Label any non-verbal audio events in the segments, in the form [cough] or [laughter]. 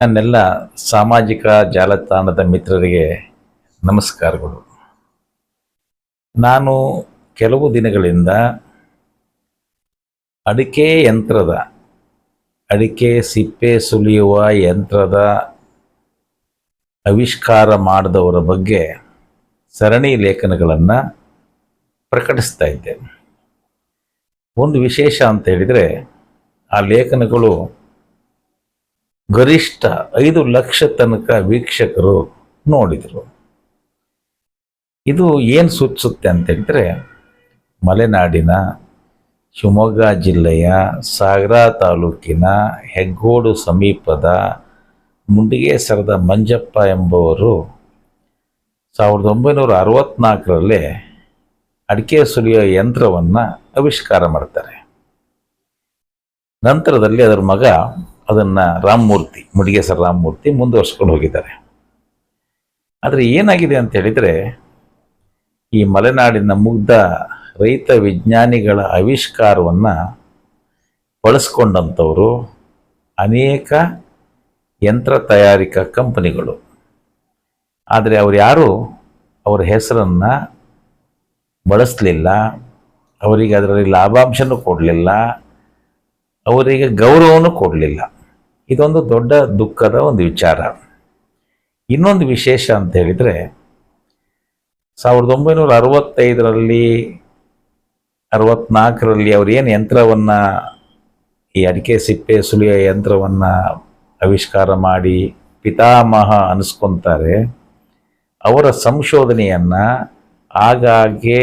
ನನ್ನೆಲ್ಲ ಸಾಮಾಜಿಕ ಜಾಲತಾಣದ ಮಿತ್ರರಿಗೆ ನಮಸ್ಕಾರಗಳು. ನಾನು ಕೆಲವು ದಿನಗಳಿಂದ ಅಡಿಕೆ ಯಂತ್ರದ, ಅಡಿಕೆ ಸಿಪ್ಪೆ ಸುಲಿಯುವ ಯಂತ್ರದ ಆವಿಷ್ಕಾರ ಮಾಡಿದವರ ಬಗ್ಗೆ ಸರಣಿ ಲೇಖನಗಳನ್ನು ಪ್ರಕಟಿಸ್ತಾ ಇದ್ದೆ ಒಂದು ವಿಶೇಷ ಅಂತ ಹೇಳಿದರೆ, ಆ ಲೇಖನಗಳು ಗರಿಷ್ಠ ಐದು ಲಕ್ಷ ತನಕ ವೀಕ್ಷಕರು ನೋಡಿದರು. ಇದು ಏನು ಸೂಚಿಸುತ್ತೆ ಅಂತ ಹೇಳಿದ್ರೆ, ಮಲೆನಾಡಿನ ಶಿವಮೊಗ್ಗ ಜಿಲ್ಲೆಯ ಸಾಗರ ತಾಲೂಕಿನ ಹೆಗ್ಗೋಡು ಸಮೀಪದ ಮುಂಡಿಗೆಸರದ ಮಂಜಪ್ಪ ಎಂಬುವರು ಸಾವಿರದ ಒಂಬೈನೂರ ಅರವತ್ನಾಲ್ಕರಲ್ಲಿ ಅಡಿಕೆ ಸುಲಿಯೋ ಯಂತ್ರವನ್ನು ಆವಿಷ್ಕಾರ ಮಾಡ್ತಾರೆ. ನಂತರದಲ್ಲಿ ಅದರ ಮಗ ಅದನ್ನು ರಾಮಮೂರ್ತಿ ರಾಮ ರಾಮಮೂರ್ತಿ ಮುಂದುವರ್ಸ್ಕೊಂಡು ಹೋಗಿದ್ದಾರೆ. ಆದರೆ ಏನಾಗಿದೆ ಅಂತ ಹೇಳಿದರೆ, ಈ ಮಲೆನಾಡಿನ ಮುಗ್ಧ ರೈತ ವಿಜ್ಞಾನಿಗಳ ಆವಿಷ್ಕಾರವನ್ನು ಬಳಸ್ಕೊಂಡಂಥವರು ಅನೇಕ ಯಂತ್ರ ತಯಾರಿಕಾ ಕಂಪನಿಗಳು. ಆದರೆ ಅವರು ಯಾರು? ಅವರ ಹೆಸರನ್ನು ಬಳಸಲಿಲ್ಲ, ಅವರಿಗೆ ಅದರಲ್ಲಿ ಲಾಭಾಂಶನೂ ಕೊಡಲಿಲ್ಲ, ಅವರಿಗೆ ಗೌರವನೂ ಕೊಡಲಿಲ್ಲ. ಇದೊಂದು ದೊಡ್ಡ ದುಃಖದ ಒಂದು ವಿಚಾರ. ಇನ್ನೊಂದು ವಿಶೇಷ ಅಂತ ಹೇಳಿದರೆ, ಸಾವಿರದ ಒಂಬೈನೂರ ಅರವತ್ತೈದರಲ್ಲಿ, ಅರವತ್ನಾಲ್ಕರಲ್ಲಿ ಅವರು ಏನು ಯಂತ್ರವನ್ನು, ಈ ಅಡಿಕೆ ಸಿಪ್ಪೆ ಸುಲಿಯೋ ಯಂತ್ರವನ್ನು ಆವಿಷ್ಕಾರ ಮಾಡಿ ಪಿತಾಮಹ ಅನಿಸ್ಕೊತಾರೆ. ಅವರ ಸಂಶೋಧನೆಯನ್ನು ಆಗಾಗ್ಗೆ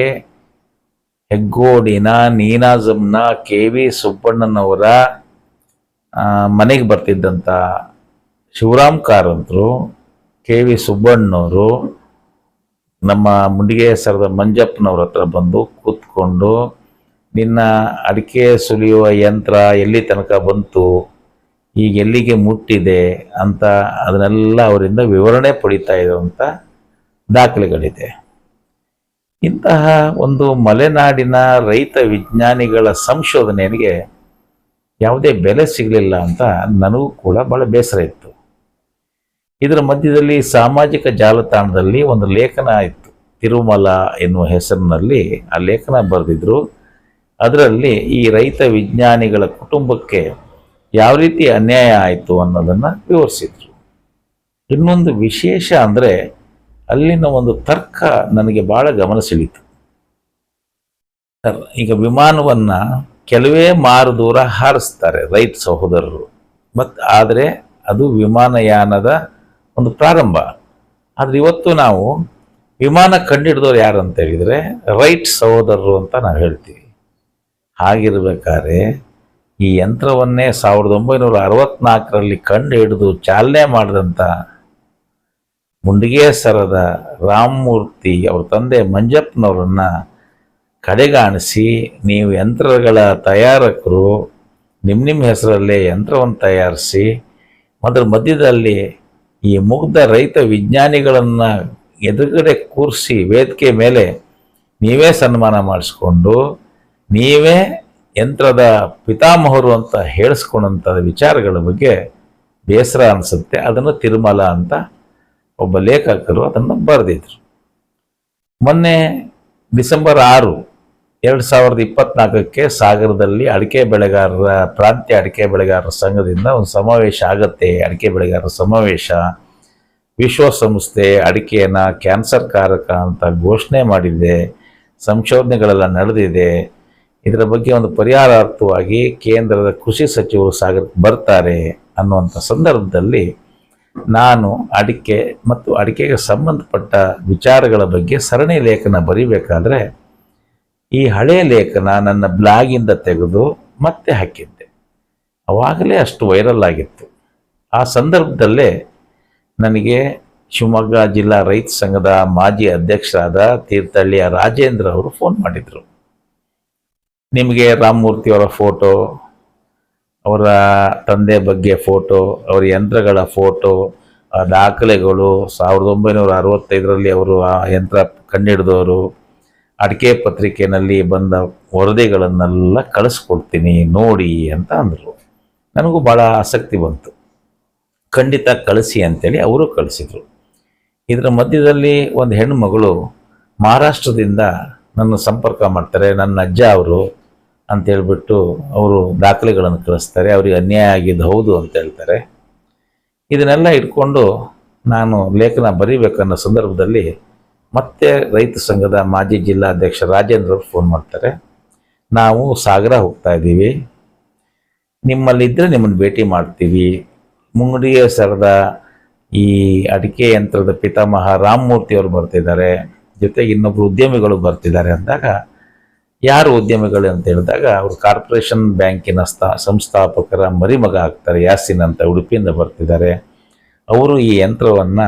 ಹೆಗ್ಗೋಡಿನ ನೀನಾಜಮ್ನ ಕೆ ವಿ ಸುಬ್ಬಣ್ಣನವರ ಮನೆಗೆ ಬರ್ತಿದ್ದಂಥ ಶಿವರಾಮ್ ಕಾರಂತರು, ಕೆ ವಿ ಸುಬ್ಬಣ್ಣವರು, ನಮ್ಮ ಮುಂಡಿಗೆ ಸರದ ಮಂಜಪ್ಪನವ್ರ ಹತ್ರ ಬಂದು ಕೂತ್ಕೊಂಡು, ನಿನ್ನ ಅಡಿಕೆ ಸುಲಿಯುವ ಯಂತ್ರ ಎಲ್ಲಿ ತನಕ ಬಂತು, ಈಗ ಎಲ್ಲಿಗೆ ಮುಟ್ಟಿದೆ ಅಂತ ಅದನ್ನೆಲ್ಲ ಅವರಿಂದ ವಿವರಣೆ ಪಡಿತಾ ಇರುವಂಥ ದಾಖಲೆಗಳಿದೆ. ಇಂತಹ ಒಂದು ಮಲೆನಾಡಿನ ರೈತ ವಿಜ್ಞಾನಿಗಳ ಸಂಶೋಧನೆಗೆ ಯಾವುದೇ ಬೆಲೆ ಸಿಗಲಿಲ್ಲ ಅಂತ ನನಗೂ ಕೂಡ ಭಾಳ ಬೇಸರ ಇತ್ತು. ಇದರ ಮಧ್ಯದಲ್ಲಿ ಸಾಮಾಜಿಕ ಜಾಲತಾಣದಲ್ಲಿ ಒಂದು ಲೇಖನ ಇತ್ತು. ತಿರುಮಲ ಎನ್ನುವ ಹೆಸರಿನಲ್ಲಿ ಆ ಲೇಖನ ಬರೆದಿದ್ರು. ಅದರಲ್ಲಿ ಈ ರೈತ ವಿಜ್ಞಾನಿಗಳ ಕುಟುಂಬಕ್ಕೆ ಯಾವ ರೀತಿ ಅನ್ಯಾಯ ಆಯಿತು ಅನ್ನೋದನ್ನು ವಿವರಿಸಿದ್ರು. ಇನ್ನೊಂದು ವಿಶೇಷ ಅಂದರೆ ಅಲ್ಲಿನ ಒಂದು ತರ್ಕ ನನಗೆ ಭಾಳ ಗಮನ ಸೆಳೀತು ಈಗ ವಿಮಾನವನ್ನು ಕೆಲವೇ ಮಾರು ದೂರ ಹಾರಿಸ್ತಾರೆ ರೈತ ಸಹೋದರರು. ಮತ್ತು ಆದರೆ ಅದು ವಿಮಾನಯಾನದ ಒಂದು ಪ್ರಾರಂಭ. ಆದರೆ ಇವತ್ತು ನಾವು ವಿಮಾನ ಕಂಡಿಡಿದವ್ರು ಯಾರು ಅಂತ ಹೇಳಿದರೆ ರೈಟ್ ಸಹೋದರರು ಅಂತ ನಾವು ಹೇಳ್ತೀವಿ. ಹಾಗಿರ್ಬೇಕಾದ್ರೆ ಈ ಯಂತ್ರವನ್ನೇ ಸಾವಿರದ ಒಂಬೈನೂರ ಅರವತ್ನಾಲ್ಕರಲ್ಲಿ ಕಂಡು ಹಿಡಿದು ಚಾಲನೆ ಮಾಡಿದಂಥ ಮುಂಡಿಗೆಸರದ ರಾಮಮೂರ್ತಿ ಅವ್ರ ತಂದೆ ಮಂಜಪ್ಪನವ್ರನ್ನ ಕಡೆಗಾಣಿಸಿ ನೀವು ಯಂತ್ರಗಳ ತಯಾರಕರು ನಿಮ್ಮ ನಿಮ್ಮ ಹೆಸರಲ್ಲೇ ಯಂತ್ರವನ್ನು ತಯಾರಿಸಿ ಅದರ ಮಧ್ಯದಲ್ಲಿ ಈ ಮುಗ್ಧ ರೈತ ವಿಜ್ಞಾನಿಗಳನ್ನು ಎದುರುಗಡೆ ಕೂರಿಸಿ ವೇದಿಕೆ ಮೇಲೆ ನೀವೇ ಸನ್ಮಾನ ಮಾಡಿಸ್ಕೊಂಡು, ನೀವೇ ಯಂತ್ರದ ಪಿತಾಮಹರು ಅಂತ ಹೇಳಿಸ್ಕೊಂಡಂಥ ವಿಚಾರಗಳ ಬಗ್ಗೆ ಬೇಸರ ಅನಿಸುತ್ತೆ. ಅದನ್ನು ತಿರುಮಲ ಅಂತ ಒಬ್ಬ ಲೇಖಕರು ಅದನ್ನು ಬರೆದಿದ್ರು. ಮೊನ್ನೆ ಡಿಸೆಂಬರ್ ಆರು ಎರಡು ಸಾವಿರದ ಇಪ್ಪತ್ನಾಲ್ಕಕ್ಕೆ ಸಾಗರದಲ್ಲಿ ಅಡಿಕೆ ಬೆಳೆಗಾರರ ಪ್ರಾಂತ್ಯ ಅಡಿಕೆ ಬೆಳೆಗಾರರ ಸಂಘದಿಂದ ಒಂದು ಸಮಾವೇಶ ಆಗತ್ತೆ. ಅಡಿಕೆ ಬೆಳೆಗಾರರ ಸಮಾವೇಶ. ವಿಶ್ವಸಂಸ್ಥೆ ಅಡಿಕೆಯನ್ನು ಕ್ಯಾನ್ಸರ್ ಕಾರಕ ಅಂತ ಘೋಷಣೆ ಮಾಡಿದೆ. ಸಂಶೋಧನೆಗಳೆಲ್ಲ ನಡೆದಿದೆ. ಇದರ ಬಗ್ಗೆ ಒಂದು ಪರಿಹಾರಾರ್ಥವಾಗಿ ಕೇಂದ್ರದ ಕೃಷಿ ಸಚಿವರು ಸಾಗರಕ್ಕೆ ಬರ್ತಾರೆ ಅನ್ನುವಂಥ ಸಂದರ್ಭದಲ್ಲಿ ನಾನು ಅಡಿಕೆ ಮತ್ತು ಅಡಿಕೆಗೆ ಸಂಬಂಧಪಟ್ಟ ವಿಚಾರಗಳ ಬಗ್ಗೆ ಸರಣಿ ಲೇಖನ ಬರೀಬೇಕಾದ್ರೆ ಈ ಹಳೆಯ ಲೇಖನ ನನ್ನ ಬ್ಲಾಗಿಂದ ತೆಗೆದು ಮತ್ತೆ ಹಾಕಿದ್ದೆ. ಅವಾಗಲೇ ಅಷ್ಟು ವೈರಲ್ ಆಗಿತ್ತು. ಆ ಸಂದರ್ಭದಲ್ಲೇ ನನಗೆ ಶಿವಮೊಗ್ಗ ಜಿಲ್ಲಾ ರೈತ ಸಂಘದ ಮಾಜಿ ಅಧ್ಯಕ್ಷರಾದ ತೀರ್ಥಹಳ್ಳಿಯ ರಾಜೇಂದ್ರ ಅವರು ಫೋನ್ ಮಾಡಿದರು. ನಿಮಗೆ ರಾಮಮೂರ್ತಿಯವರ ಫೋಟೋ, ಅವರ ತಂದೆ ಬಗ್ಗೆ ಫೋಟೋ, ಅವರ ಯಂತ್ರಗಳ ಫೋಟೋ ದಾಖಲೆಗಳು ಸಾವಿರದ ಒಂಬೈನೂರ ಅರವತ್ತೈದರಲ್ಲಿ ಅವರು ಆ ಯಂತ್ರ ಕಂಡುಹಿಡಿದವರು ಅಡಿಕೆ ಪತ್ರಿಕೆಯಲ್ಲಿ ಬಂದ ವರದಿಗಳನ್ನೆಲ್ಲ ಕಳಿಸ್ಕೊಡ್ತೀನಿ ನೋಡಿ ಅಂತ ಅಂದರು. ನನಗೂ ಭಾಳ ಆಸಕ್ತಿ ಬಂತು. ಖಂಡಿತ ಕಳಿಸಿ ಅಂತೇಳಿ ಅವರು ಕಳಿಸಿದರು. ಇದರ ಮಧ್ಯದಲ್ಲಿ ಒಂದು ಹೆಣ್ಣು ಮಗಳು ಮಹಾರಾಷ್ಟ್ರದಿಂದ ನನ್ನ ಸಂಪರ್ಕ ಮಾಡ್ತಾರೆ, ನನ್ನ ಅಜ್ಜ ಅವರು ಅಂತೇಳ್ಬಿಟ್ಟು ಅವರು ದಾಖಲೆಗಳನ್ನು ಕಳಿಸ್ತಾರೆ, ಅವರಿಗೆ ಅನ್ಯಾಯ ಆಗಿದ್ದು ಹೌದು ಅಂತ ಹೇಳ್ತಾರೆ. ಇದನ್ನೆಲ್ಲ ಇಟ್ಕೊಂಡು ನಾನು ಲೇಖನ ಬರೀಬೇಕನ್ನೋ ಸಂದರ್ಭದಲ್ಲಿ ಮತ್ತೆ ರೈತ ಸಂಘದ ಮಾಜಿ ಜಿಲ್ಲಾಧ್ಯಕ್ಷ ರಾಜೇಂದ್ರ ಫೋನ್ ಮಾಡ್ತಾರೆ. ನಾವು ಸಾಗರ ಹೋಗ್ತಾ ಇದ್ದೀವಿ. ನಿಮ್ಮಲ್ಲಿದ್ದರೆ ನಿಮ್ಮನ್ನು ಭೇಟಿ ಮಾಡ್ತೀವಿ. ಮುಂಗಡಿಯ ಸರದ ಈ ಅಡಿಕೆ ಯಂತ್ರದ ಪಿತಾಮಹ ರಾಮಮೂರ್ತಿ ಅವರು ಬರ್ತಿದ್ದಾರೆ. ಜೊತೆಗೆ ಇನ್ನೊಬ್ಬರು ಉದ್ಯಮಿಗಳು ಬರ್ತಿದ್ದಾರೆ ಅಂದಾಗ ಯಾರು ಉದ್ಯಮಿಗಳು ಅಂತ ಹೇಳಿದಾಗ ಅವರು ಕಾರ್ಪೊರೇಷನ್ ಬ್ಯಾಂಕಿನ ಸ್ಥಾ, ಸಂಸ್ಥಾಪಕರ ಮರಿಮಗ ಆಗ್ತಾರೆ. ಯಾಸಿನ್ ಅಂತ ಉಡುಪಿಯಿಂದ ಬರ್ತಿದ್ದಾರೆ. ಅವರು ಈ ಯಂತ್ರವನ್ನು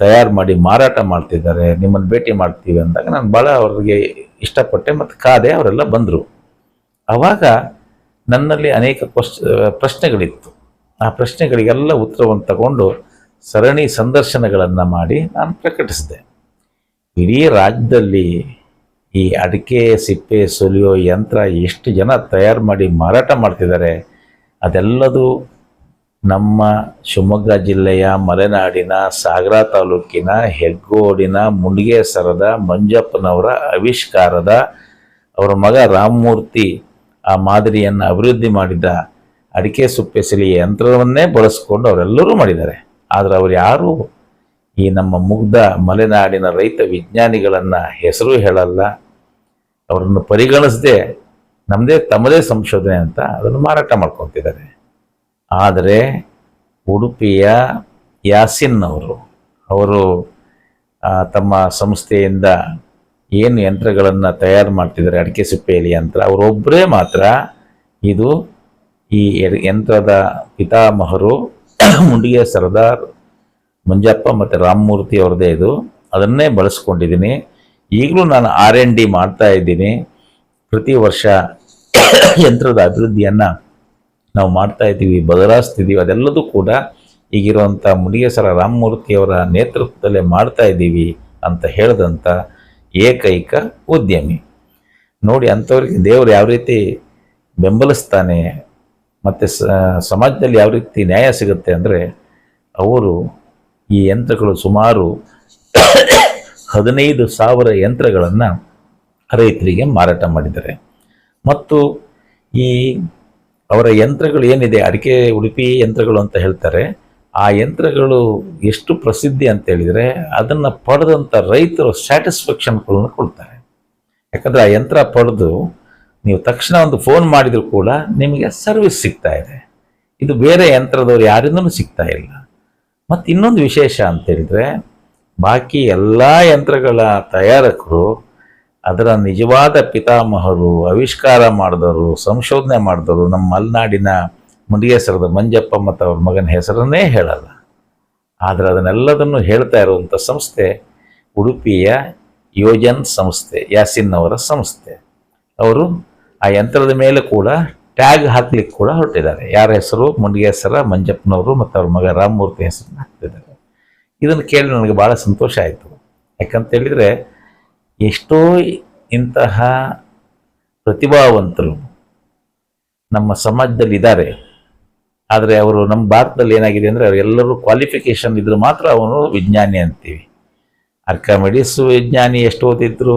ತಯಾರು ಮಾಡಿ ಮಾರಾಟ ಮಾಡ್ತಿದ್ದಾರೆ, ನಿಮ್ಮನ್ನು ಭೇಟಿ ಮಾಡ್ತೀವಿ ಅಂದಾಗ ನಾನು ಭಾಳ ಅವ್ರಿಗೆ ಇಷ್ಟಪಟ್ಟೆ ಮತ್ತು ಕಾದೆ ಅವರೆಲ್ಲ ಬಂದರು. ಆವಾಗ ನನ್ನಲ್ಲಿ ಅನೇಕ ಕ್ವಶ್ ಪ್ರಶ್ನೆಗಳಿತ್ತು. ಆ ಪ್ರಶ್ನೆಗಳಿಗೆಲ್ಲ ಉತ್ತರವನ್ನು ತಗೊಂಡು ಸರಣಿ ಸಂದರ್ಶನಗಳನ್ನು ಮಾಡಿ ನಾನು ಪ್ರಕಟಿಸಿದೆ. ಇಡೀ ರಾಜ್ಯದಲ್ಲಿ ಈ ಅಡಿಕೆ, ಸಿಪ್ಪೆ, ಸುಲಿಯೋ ಯಂತ್ರ ಎಷ್ಟು ಜನ ತಯಾರು ಮಾಡಿ ಮಾರಾಟ ಮಾಡ್ತಿದ್ದಾರೆ, ಅದೆಲ್ಲದು ನಮ್ಮ ಶಿವಮೊಗ್ಗ ಜಿಲ್ಲೆಯ ಮಲೆನಾಡಿನ ಸಾಗರ ತಾಲೂಕಿನ ಹೆಗ್ಗೋಡಿನ ಮುಂಡಿಗೇಸರದ ಮಂಜಪ್ಪನವರ ಆವಿಷ್ಕಾರದ ಅವರ ಮಗ ರಾಮಮೂರ್ತಿ ಆ ಮಾದರಿಯನ್ನು ಅಭಿವೃದ್ಧಿ ಮಾಡಿದ ಅಡಿಕೆ ಸುಪ್ಪೆ ಸಿಲಿ ಯಂತ್ರವನ್ನೇ ಬಳಸ್ಕೊಂಡು ಅವರೆಲ್ಲರೂ ಮಾಡಿದ್ದಾರೆ. ಆದರೆ ಅವರು ಯಾರೂ? ಈ ನಮ್ಮ ಮುಗ್ಧ ಮಲೆನಾಡಿನ ರೈತ ವಿಜ್ಞಾನಿಗಳನ್ನು ಹೆಸರು ಹೇಳಲ್ಲ. ಅವರನ್ನು ಪರಿಗಣಿಸದೆ ನಮ್ಮದೇ ತಮ್ಮದೇ ಸಂಶೋಧನೆ ಅಂತ ಅದನ್ನು ಮಾರಾಟ ಮಾಡ್ಕೊತಿದ್ದಾರೆ. ಆದರೆ ಉಡುಪಿಯ ಯಾಸಿನ್ ಅವರು ಅವರು ತಮ್ಮ ಸಂಸ್ಥೆಯಿಂದ ಏನು ಯಂತ್ರಗಳನ್ನು ತಯಾರು ಮಾಡ್ತಿದ್ದಾರೆ, ಅಡಿಕೆ ಸಿಪ್ಪೆಯಲ್ಲಿ ಯಂತ್ರ ಅವರೊಬ್ಬರೇ ಮಾತ್ರ ಇದು ಈ ಯಂತ್ರದ ಪಿತಾಮಹರು ಮುಂಡಿಗೆ ಸರ್ದಾರ್ ಮಂಜಪ್ಪ ಮತ್ತು ರಾಮಮೂರ್ತಿ ಅವ್ರದ್ದೇ ಇದು. ಅದನ್ನೇ ಬಳಸ್ಕೊಂಡಿದ್ದೀನಿ. ಈಗಲೂ ನಾನು ಆರ್ ಎನ್ ಡಿ ಮಾಡ್ತಾ ಇದ್ದೀನಿ. ಪ್ರತಿ ವರ್ಷ [coughs] ಯಂತ್ರದ ಅಭಿವೃದ್ಧಿಯನ್ನು ನಾವು ಮಾಡ್ತಾ ಇದ್ದೀವಿ, ಬದಲಾಯಿಸ್ತಿದ್ದೀವಿ, ಅದೆಲ್ಲದೂ ಕೂಡ ಈಗಿರುವಂಥ ಮುಡಿಗೇಸರ ರಾಮಮೂರ್ತಿಯವರ ನೇತೃತ್ವದಲ್ಲೇ ಮಾಡ್ತಾ ಇದ್ದೀವಿ ಅಂತ ಹೇಳಿದಂಥ ಏಕೈಕ ಉದ್ಯಮಿ. ನೋಡಿ, ಅಂಥವ್ರಿಗೆ ದೇವರು ಯಾವ ರೀತಿ ಬೆಂಬಲಿಸ್ತಾನೆ, ಮತ್ತು ಸಮಾಜದಲ್ಲಿ ಯಾವ ರೀತಿ ನ್ಯಾಯ ಸಿಗುತ್ತೆ ಅಂದರೆ ಅವರು ಈ ಯಂತ್ರಗಳು ಸುಮಾರು ಹದಿನೈದು ಸಾವಿರ ಯಂತ್ರಗಳನ್ನು ರೈತರಿಗೆ ಮಾರಾಟ ಮಾಡಿದ್ದಾರೆ. ಮತ್ತು ಈ ಅವರ ಯಂತ್ರಗಳು ಏನಿದೆ, ಅಡಿಕೆ, ಉಡುಪಿ ಯಂತ್ರಗಳು ಅಂತ ಹೇಳ್ತಾರೆ, ಆ ಯಂತ್ರಗಳು ಎಷ್ಟು ಪ್ರಸಿದ್ಧಿ ಅಂತ ಹೇಳಿದರೆ ಅದನ್ನು ಪಡೆದಂಥ ರೈತರು ಸ್ಯಾಟಿಸ್ಫ್ಯಾಕ್ಷನ್ಗಳನ್ನು ಕೊಡ್ತಾರೆ. ಯಾಕಂದರೆ ಆ ಯಂತ್ರ ಪಡೆದು ನೀವು ತಕ್ಷಣ ಒಂದು ಫೋನ್ ಮಾಡಿದರೂ ಕೂಡ ನಿಮಗೆ ಸರ್ವಿಸ್ ಸಿಗ್ತಾ ಇದೆ. ಇದು ಬೇರೆ ಯಂತ್ರದವ್ರು ಯಾರಿಂದನೂ ಸಿಗ್ತಾ ಇಲ್ಲ. ಮತ್ತು ಇನ್ನೊಂದು ವಿಶೇಷ ಅಂತ ಹೇಳಿದರೆ, ಬಾಕಿ ಎಲ್ಲ ಯಂತ್ರಗಳ ತಯಾರಕರು ಅದರ ನಿಜವಾದ ಪಿತಾಮಹರು, ಆವಿಷ್ಕಾರ ಮಾಡಿದವರು, ಸಂಶೋಧನೆ ಮಾಡಿದವರು ನಮ್ಮ ಮಲೆನಾಡಿನ ಮುಂಡಿಗೆಸರದ ಮಂಜಪ್ಪ ಮತ್ತು ಅವ್ರ ಮಗನ ಹೆಸರನ್ನೇ ಹೇಳಲ್ಲ. ಆದರೆ ಅದನ್ನೆಲ್ಲದನ್ನು ಹೇಳ್ತಾ ಇರುವಂಥ ಸಂಸ್ಥೆ ಉಡುಪಿಯ ಯೋಜನ್ ಸಂಸ್ಥೆ, ಯಾಸಿನ್ ಅವರ ಸಂಸ್ಥೆ. ಅವರು ಆ ಯಂತ್ರದ ಮೇಲೆ ಕೂಡ ಟ್ಯಾಗ್ ಹಾಕ್ಲಿಕ್ಕೆ ಕೂಡ ಹೊರಟಿದ್ದಾರೆ. ಯಾರ ಹೆಸರು? ಮುಂಡಿಗೆಸರ ಮಂಜಪ್ಪನವರು ಮತ್ತು ಅವ್ರ ಮಗ ರಾಮಮೂರ್ತಿ ಹೆಸರನ್ನ ಹಾಕ್ತಿದ್ದಾರೆ. ಇದನ್ನು ಕೇಳಿ ನನಗೆ ಭಾಳ ಸಂತೋಷ ಆಯಿತು. ಯಾಕಂತ ಹೇಳಿದರೆ ಎಷ್ಟೋ ಇಂತಹ ಪ್ರತಿಭಾವಂತರು ನಮ್ಮ ಸಮಾಜದಲ್ಲಿ ಇದ್ದಾರೆ ಆದರೆ ಅವರು ನಮ್ಮ ಭಾರತದಲ್ಲಿ ಏನಾಗಿದೆ ಅಂದರೆ ಅವರೆಲ್ಲರೂ ಕ್ವಾಲಿಫಿಕೇಷನ್ ಇದ್ದರೆ ಮಾತ್ರ ಅವನು ವಿಜ್ಞಾನಿ ಅಂತೀವಿ. ಅರ್ಕಮೆಡಿಸ್ ವಿಜ್ಞಾನಿ ಎಷ್ಟು ಓದಿದ್ರು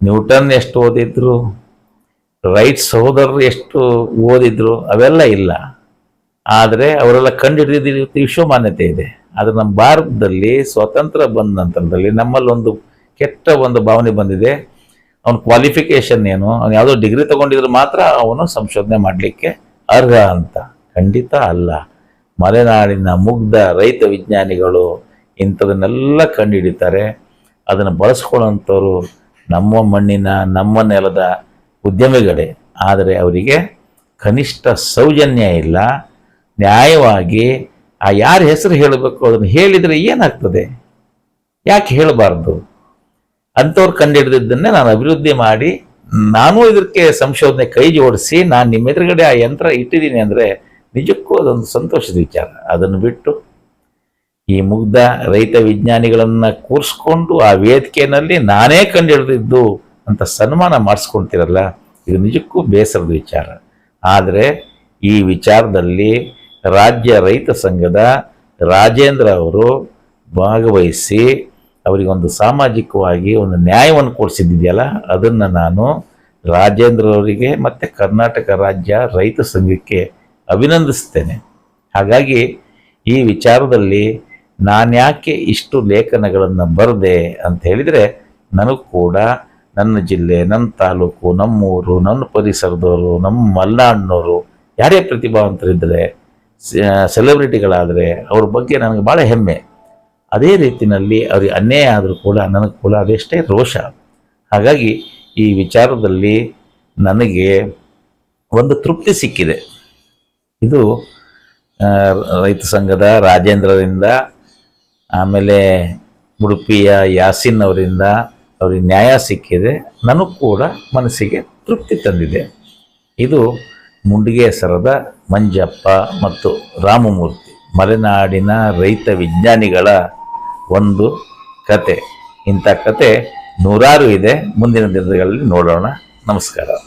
ನ್ಯೂಟನ್ ಎಷ್ಟು ಓದಿದ್ರು ರೈಟ್ ಸಹೋದರರು ಎಷ್ಟು ಓದಿದ್ರು, ಅವೆಲ್ಲ ಇಲ್ಲ. ಆದರೆ ಅವರೆಲ್ಲ ಕಂಡುಹಿಡಿದ ವಿಶ್ವಮಾನ್ಯತೆ ಇದೆ. ಆದರೆ ನಮ್ಮ ಭಾರತದಲ್ಲಿ ಸ್ವತಂತ್ರ ಬಂದ ನಂತರದಲ್ಲಿ ನಮ್ಮಲ್ಲಿ ಒಂದು ಕೆಟ್ಟ ಒಂದು ಭಾವನೆ ಬಂದಿದೆ. ಅವನ ಕ್ವಾಲಿಫಿಕೇಶನ್ ಏನು, ಅವನು ಯಾವುದೋ ಡಿಗ್ರಿ ತಗೊಂಡಿದ್ರೆ ಮಾತ್ರ ಅವನು ಸಂಶೋಧನೆ ಮಾಡಲಿಕ್ಕೆ ಅರ್ಹ ಅಂತ. ಖಂಡಿತ ಅಲ್ಲ. ಮಲೆನಾಡಿನ ಮುಗ್ಧ ರೈತ ವಿಜ್ಞಾನಿಗಳು ಇಂಥದನ್ನೆಲ್ಲ ಕಂಡುಹಿಡಿತಾರೆ. ಅದನ್ನು ಬಳಸ್ಕೊಳ್ಳೋಂಥವ್ರು ನಮ್ಮ ಮಣ್ಣಿನ, ನಮ್ಮ ನೆಲದ ಉದ್ಯಮಿಗಳೇ. ಆದರೆ ಅವರಿಗೆ ಕನಿಷ್ಠ ಸೌಜನ್ಯ ಇಲ್ಲ. ನ್ಯಾಯವಾಗಿ ಆ ಯಾರ ಹೆಸರು ಹೇಳಬೇಕು, ಅದನ್ನು ಹೇಳಿದರೆ ಏನಾಗ್ತದೆ? ಯಾಕೆ ಹೇಳಬಾರ್ದು? ಅಂಥವ್ರು ಕಂಡುಹಿಡಿದಿದ್ದನ್ನೇ ನಾನು ಅಭಿವೃದ್ಧಿ ಮಾಡಿ ನಾನು ಇದಕ್ಕೆ ಸಂಶೋಧನೆ ಕೈ ಜೋಡಿಸಿ ನಾನು ನಿಮ್ಮ ಎದುರುಗಡೆ ಆ ಯಂತ್ರ ಇಟ್ಟಿದ್ದೀನಿ ಅಂದರೆ ನಿಜಕ್ಕೂ ಅದೊಂದು ಸಂತೋಷದ ವಿಚಾರ. ಅದನ್ನು ಬಿಟ್ಟು ಈ ಮುಗ್ಧ ರೈತ ವಿಜ್ಞಾನಿಗಳನ್ನು ಕೂರಿಸ್ಕೊಂಡು ಆ ವೇದಿಕೆಯಲ್ಲಿ ನಾನೇ ಕಂಡುಹಿಡಿದಿದ್ದು ಅಂತ ಸನ್ಮಾನ ಮಾಡಿಸ್ಕೊಳ್ತಿರಲ್ಲ ಇದು ನಿಜಕ್ಕೂ ಬೇಸರದ ವಿಚಾರ. ಆದರೆ ಈ ವಿಚಾರದಲ್ಲಿ ರಾಜ್ಯ ರೈತ ಸಂಘದ ರಾಜೇಂದ್ರ ಅವರು ಭಾಗವಹಿಸಿ ಅವರಿಗೊಂದು ಸಾಮಾಜಿಕವಾಗಿ ಒಂದು ನ್ಯಾಯವನ್ನು ಕೊಡಿಸಿದ್ದಿದೆಯಲ್ಲ, ಅದನ್ನು ನಾನು ರಾಜೇಂದ್ರ ಅವರಿಗೆ ಮತ್ತು ಕರ್ನಾಟಕ ರಾಜ್ಯ ರೈತ ಸಂಘಕ್ಕೆ ಅಭಿನಂದಿಸ್ತೇನೆ. ಹಾಗಾಗಿ ಈ ವಿಚಾರದಲ್ಲಿ ನಾನ್ಯಾಕೆ ಇಷ್ಟು ಲೇಖನಗಳನ್ನು ಬರೆದೆ ಅಂತ ಹೇಳಿದರೆ, ನನಗೂ ಕೂಡ ನನ್ನ ಜಿಲ್ಲೆ, ನನ್ನ ತಾಲೂಕು, ನಮ್ಮೂರು, ನನ್ನ ಪರಿಸರದವರು, ನಮ್ಮ ಮಲ್ನಾಡಿನವರು, ಯಾರೇ ಪ್ರತಿಭಾವಂತರಿದ್ದರೆ ಸೆಲೆಬ್ರಿಟಿಗಳಾದರೆ ಅವ್ರ ಬಗ್ಗೆ ನನಗೆ ಭಾಳ ಹೆಮ್ಮೆ. ಅದೇ ರೀತಿಯಲ್ಲಿ ಅವ್ರಿಗೆ ಅನ್ಯಾಯ ಆದರೂ ಕೂಡ ನನಗೆ ಕೂಡ ಅದೆಷ್ಟೇ ರೋಷ. ಹಾಗಾಗಿ ಈ ವಿಚಾರದಲ್ಲಿ ನನಗೆ ಒಂದು ತೃಪ್ತಿ ಸಿಕ್ಕಿದೆ. ಇದು ರೈತ ಸಂಘದ ರಾಜೇಂದ್ರರಿಂದ, ಆಮೇಲೆ ಉಡುಪಿಯ ಯಾಸಿನ್ ಅವರಿಂದ ಅವ್ರಿಗೆ ನ್ಯಾಯ ಸಿಕ್ಕಿದೆ. ನನಗೂ ಕೂಡ ಮನಸ್ಸಿಗೆ ತೃಪ್ತಿ ತಂದಿದೆ. ಇದು, ಮುಂಡಿಗೆ ಸರದ ಮಂಜಪ್ಪ ಮತ್ತು ರಾಮಮೂರ್ತಿ. ಮಲೆನಾಡಿನ ರೈತ ವಿಜ್ಞಾನಿಗಳ ಒಂದು ಕತೆ. ಇಂಥ ಕತೆ ನೂರಾರು ಇದೆ. ಮುಂದಿನ ದಿನಗಳಲ್ಲಿ ನೋಡೋಣ. ನಮಸ್ಕಾರ.